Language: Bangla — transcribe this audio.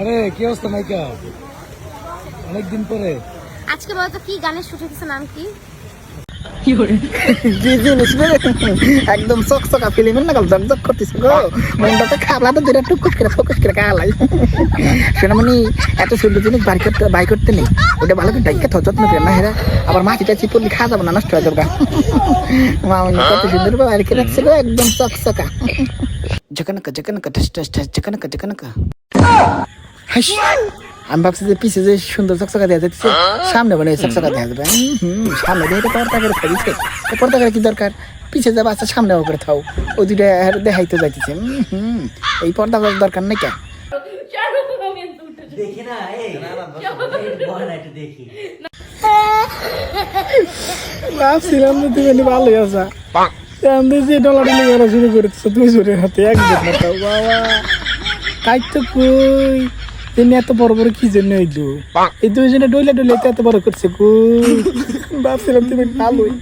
আরে কি অবস্থা নাইকা অনেকদিন পরে। আজকে বলতো কি গানের শুট হচ্ছে নাম কি? একদম চকচকা ফিল্মের নাগাল জকজক করতেছে গো। মনটাতে খাবলাটা দুটা টুকুস করে ফোকাস করে খালাই সোনামণি এত সুন্দর জিনিস বাই করতে বাই করতে নেই। ওটা ভালো করে ডাইকে যত্ন করে না হেরা। আবার মাটি টাচি পড়লে খাওয়া যাবে না নষ্ট হয়ে যাবে মামনি কত সুন্দর বাই রেখে রাখছে গো একদম চকচকা। জকানকা জকানকা টাস জকানকা জকানকা হাস আমি ভাবছি যে পিছে যে সুন্দর চকচকা দেওয়া যাচ্ছে সামনে মানে চকচকা দেওয়া যাবে। সামনে দিয়ে পর্দা করে ফেলিছে তো পর্দা করে কি দরকার? পিছে যাবে আচ্ছা সামনে করে থাও। ওই দুইটা দেখাইতে যাইতেছে। হুম, এই পর্দা করার দরকার নাই কেন? ভাবছিলাম যে তুমি এনে ভালোই আছা। আমি যে করা শুরু করেছ তুমি জোরে হাতে একদম বাবা তাই তো কই? তিনি এত বড় বড় কি জন্য হইল? এই দুইজনে ডইলে ডইলে এত বড় করছে গো ভাবছিলাম তুমি ভালোই।